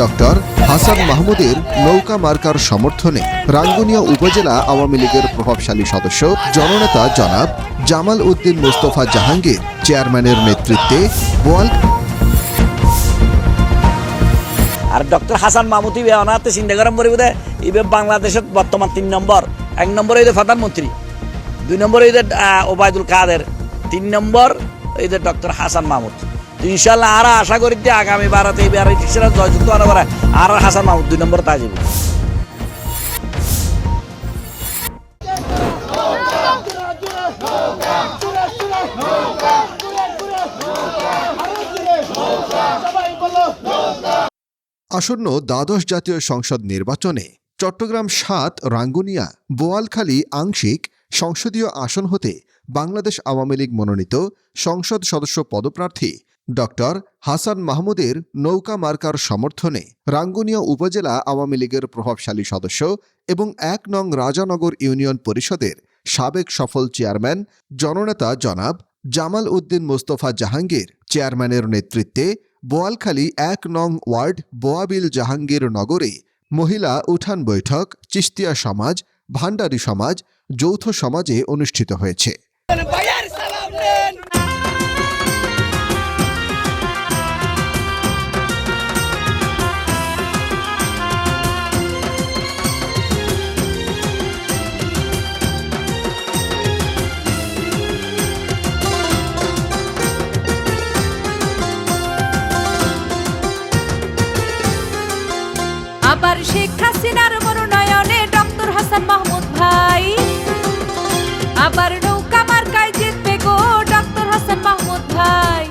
Doctor Hasan মাহমুদের নৌকা marker সমর্থনে রাঙ্গুনিয়া উপজেলা আওয়ামী লীগের প্রভাবশালী সদস্য, জননেতা জনাব জামাল উদ্দিন মোস্তফা জাহাঙ্গীর, চেয়ারম্যানের নেতৃত্বে বোয়াল আর ডক্টর হাসান মাহমুদ ইবে অনাতে চিন্তা পরে বোধহয় ইবে বাংলাদেশত বর্তমান তিন নম্বর। এক নম্বর এই প্রধানমন্ত্রী, দুই নম্বর এই ওবায়দুল কাদের, তিন নম্বর যে ডক্টর হাসান মাহমুদ। ইনশাল্লাহ আর আশা করি যে আগামী বারাতে আর জয়যুক্ত পরে আর হাসান মাহমুদ দুই নম্বর তা যাবে আসন্ন দ্বাদশ জাতীয় সংসদ নির্বাচনে চট্টগ্রাম সাত, রাঙ্গুনিয়া, বোয়ালখালী, আংশিক সংসদীয় আসন হতে বাংলাদেশ আওয়ামী লীগ মনোনীত সংসদ সদস্য পদপ্রার্থী ডক্টর হাসান মাহমুদের নৌকা মার্কার সমর্থনে রাঙ্গুনিয়া উপজেলা আওয়ামী লীগের প্রভাবশালী সদস্য এবং এক নং রাজানগর ইউনিয়ন পরিষদের সাবেক সফল চেয়ারম্যান জননেতা জনাব জামাল উদ্দিন মোস্তফা জাহাঙ্গীর। চেয়ারম্যানের নেতৃত্বে বোয়ালখালী এক নং ওয়ার্ড বোয়াবিল জাহাঙ্গীর নগরে মহিলা উঠান বৈঠক চিস্তিয়া সমাজ, ভান্ডারী সমাজ, যৌথ সমাজে অনুষ্ঠিত হয়েছে। শেখ হাসিনার মনোনয়নে ডক্টর হাসান মাহমুদ ভাই। আবার নৌকা মার্কায় জিতবে গো ডক্টর হাসান মাহমুদ ভাই।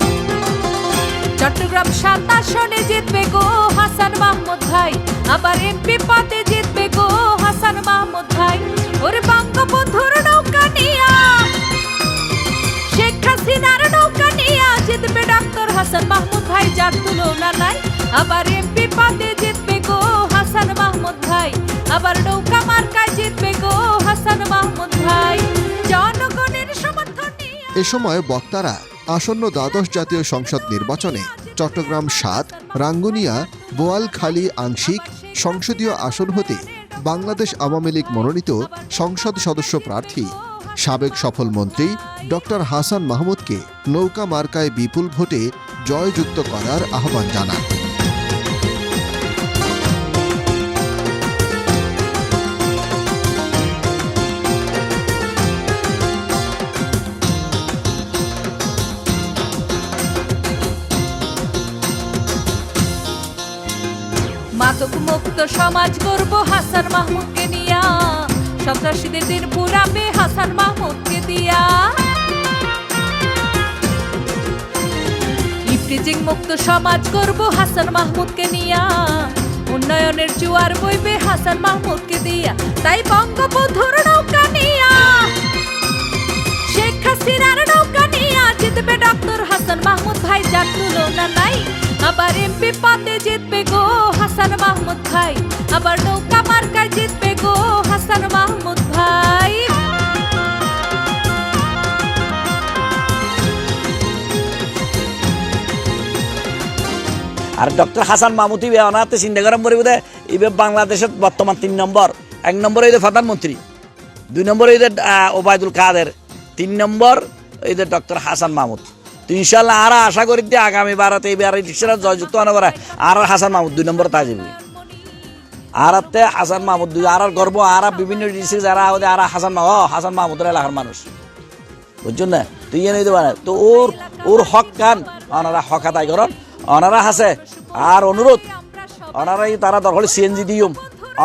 চট্টগ্রাম সাত আসনে জিতবে গো হাসান মাহমুদ ভাই। আবার এমপি পদে জিতবে গো হাসান মাহমুদ ভাই। ওরে বঙ্গবন্ধুর নৌকা নিয়া, শেখ হাসিনার নৌকা নিয়া জিতবে ডক্টর হাসান মাহমুদ ভাই। যার তুলনা নাই, আবার এমপি পদে জিতবে গো হাসান মাহমুদ ভাই। আবার নৌকা মার্কায় জিতবে গো হাসান মাহমুদ ভাই। জনগণের সমর্থন এ সময় বক্তারা আসন্ন দ্বাদশ জাতীয় সংসদ নির্বাচনে চট্টগ্রাম সাত, রাঙ্গুনিয়া, বোয়ালখালী আংশিক সংসদীয় আসন হতে বাংলাদেশ আওয়ামী লীগ মনোনীত সংসদ সদস্য প্রার্থী, সাবেক সফল মন্ত্রী ডক্টর হাসান মাহমুদকে নৌকা মার্কায় বিপুল ভোটে জয়যুক্ত করার আহ্বান জানান। মাদক মুক্ত সমাজ করব হাসান মাহমুদকে নিয়া সন্ত্রাসীদের দিন পুরাবে হাসান মাহমুদকে দিয়া। ইফটিজিং মুক্ত সমাজ করব হাসান মাহমুদকে নিয়া। উন্নয়নের জুয়ার বইবে হাসান মাহমুদকে দিয়া। তাই বঙ্গবন্ধুর নৌকা নিয়া। শেখ হাসিনার নৌকা নিয়া। জিতবে ডক্টর হাসান মাহমুদ ভাই, যার তুলনা নাই। আবার এমপি পদে জিতবে গো হাসান মাহমুদ ভাই। আবার নৌকা মার্কায় জিতবে গো হাসান মাহমুদ ভাই। আর ডক্টর হাসান মাহমুদ ইবে অনাতে চিন্তা পরে বোধহয় ইবে বাংলাদেশত বর্তমান তিন নম্বর। এক নম্বর এই প্রধানমন্ত্রী। দুই নম্বর এই ওবায়দুল কাদের। তিন নম্বর এই ডক্টর হাসান মাহমুদ। তো ইনশাল্লাহ আর আশা করি যে আগামী বারাতে এই টিচার জয়যুক্ত হওয়ার পরে আর হাসান মাহমুদ দুই নম্বর তা যাবে আর আতে হাসান মাহমুদ দুই আর গর্ব, আর বিভিন্ন ডিস্ট্রিক্ট যারা ওদের আর হাসান মাহ হাসান মাহমুদের এলাকার মানুষ। বুঝছেন না? তুই এনে দিতে পারে। তো ওর ওর হক কান। ওনারা হক আদায় করন। ওনারা হাসে। আর অনুরোধ ওনারা এই তারা দরকার সিএনজি দিও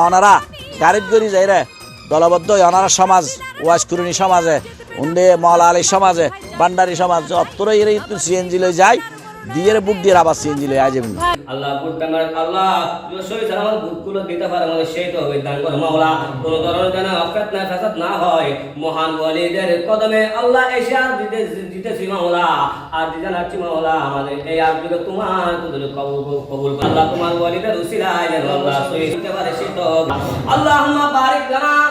ওনারা গড়ি যাই রে দলবদ্ধ ওনারা সমাজ, ওয়াজ কুরুনি সমাজে উন্দে মহলা আলী সমাজে, বান্ডারি সমাজ অত্তর এর সিএনজি লই যায় দিয়ে বুক দিয়ে আবার সিএনজি লই আজ আল্লাহ আল্লাহ তোমার আল্লাহ বারিক লানা